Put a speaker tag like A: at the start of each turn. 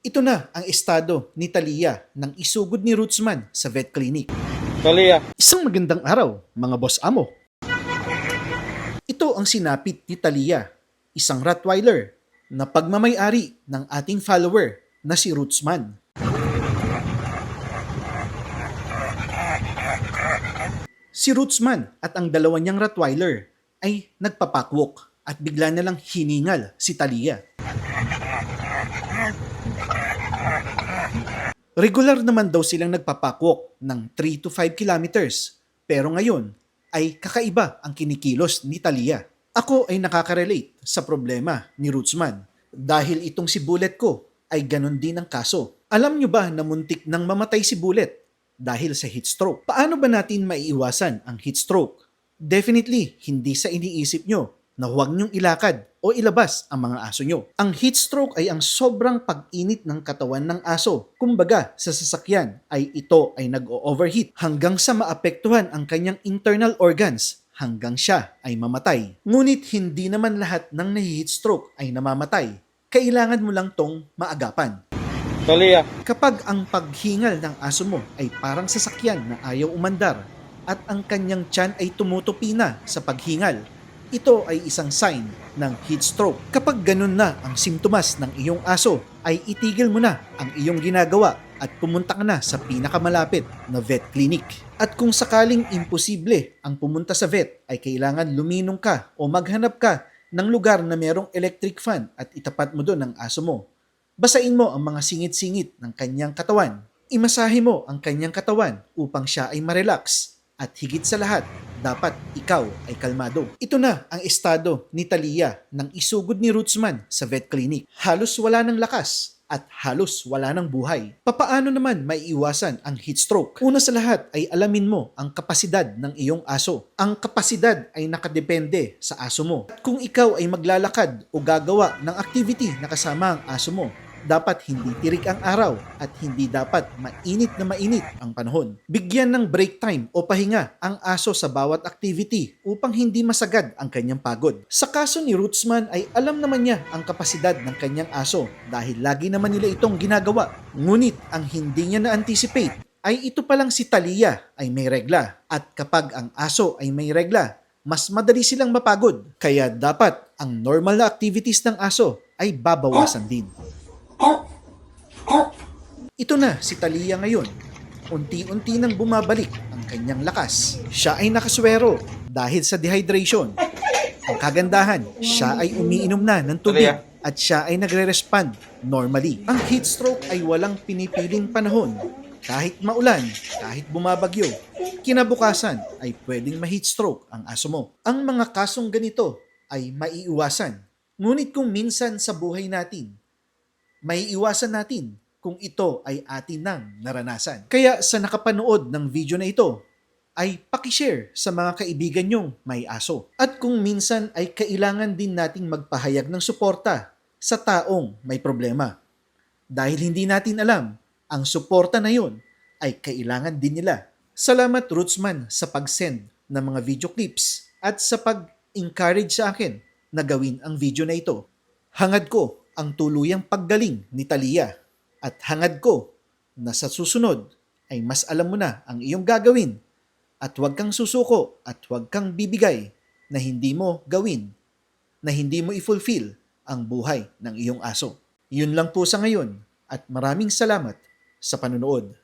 A: Ito na ang estado ni Talia ng isugod ni Rootsman sa vet clinic.
B: Talia.
A: Isang magandang araw, mga boss amo. Ito ang sinapit ni Talia, isang Rottweiler na pagmamayari ng ating follower na si Rootsman. Si Rootsman at ang dalawa niyang Rottweiler ay nagpapakwok at bigla na lang hiningal si Talia. Regular naman daw silang nagpapakwok ng 3 to 5 kilometers. Pero ngayon ay kakaiba ang kinikilos ni Talia. Ako ay nakaka-relate sa problema ni Rootsman dahil itong si Bullet ko ay ganon din ang kaso. Alam nyo ba na muntik nang mamatay si Bullet dahil sa heat stroke? Paano ba natin maiiwasan ang heat stroke? Definitely, hindi sa iniisip nyo na huwag nyong ilakad o ilabas ang mga aso nyo. Ang heat stroke ay ang sobrang pag-init ng katawan ng aso. Kumbaga, sa sasakyan ay ito ay nag-overheat hanggang sa maapektuhan ang kanyang internal organs hanggang siya ay mamatay. Ngunit hindi naman lahat ng nahi-heat stroke ay namamatay. Kailangan mo lang tong maagapan.
B: Talia.
A: Kapag ang paghingal ng aso mo ay parang sasakyan na ayaw umandar at ang kanyang tiyan ay tumutupi na sa paghingal, ito ay isang sign ng heat stroke. Kapag ganun na ang simptomas ng iyong aso, ay itigil mo na ang iyong ginagawa at pumunta ka na sa pinakamalapit na vet clinic. At kung sakaling imposible ang pumunta sa vet, ay kailangan luminong ka o maghanap ka ng lugar na merong electric fan at itapat mo doon ang aso mo. Basain mo ang mga singit-singit ng kanyang katawan. Imasahe mo ang kanyang katawan upang siya ay marelax. At higit sa lahat, dapat ikaw ay kalmado. Ito na ang estado ni Talia ng isugod ni Rootsman sa vet clinic. Halos wala ng lakas at halos wala ng buhay. Papaano naman maiiwasan ang heat stroke? Una sa lahat ay alamin mo ang kapasidad ng iyong aso. Ang kapasidad ay nakadepende sa aso mo. At kung ikaw ay maglalakad o gagawa ng activity na kasama ang aso mo, dapat hindi tirik ang araw at hindi dapat mainit na mainit ang panahon. Bigyan ng break time o pahinga ang aso sa bawat activity upang hindi masagad ang kanyang pagod. Sa kaso ni Rootsman ay alam naman niya ang kapasidad ng kanyang aso dahil lagi naman nila itong ginagawa. Ngunit ang hindi niya na-anticipate ay ito palang si Talia ay may regla at kapag ang aso ay may regla, mas madali silang mapagod. Kaya dapat ang normal na activities ng aso ay babawasan din. Ito na si Talia ngayon. Unti-unti nang bumabalik ang kanyang lakas. Siya ay nakaswero dahil sa dehydration. Ang kagandahan, siya ay umiinom na ng tubig at siya ay nagre-respond normally. Ang heat stroke ay walang pinipiling panahon. Kahit maulan, kahit bumabagyo, kinabukasan ay pwedeng ma-heat stroke ang aso mo. Ang mga kasong ganito ay maiiwasan. Ngunit kung minsan sa buhay natin, may iwasan natin kung ito ay atin nang naranasan. Kaya sa nakapanood ng video na ito, ay pakishare sa mga kaibigan nyong may aso. At kung minsan ay kailangan din nating magpahayag ng suporta sa taong may problema. Dahil hindi natin alam, ang suporta na yon ay kailangan din nila. Salamat Rootsman sa pag-send ng mga video clips at sa pag-encourage sa akin na gawin ang video na ito. Hangad ko ang tuluyang paggaling ni Talia at hangad ko na sa susunod ay mas alam mo na ang iyong gagawin at huwag kang susuko at huwag kang bibigay na hindi mo gawin, na hindi mo i-fulfill ang buhay ng iyong aso. Yun lang po sa ngayon at maraming salamat sa panonood.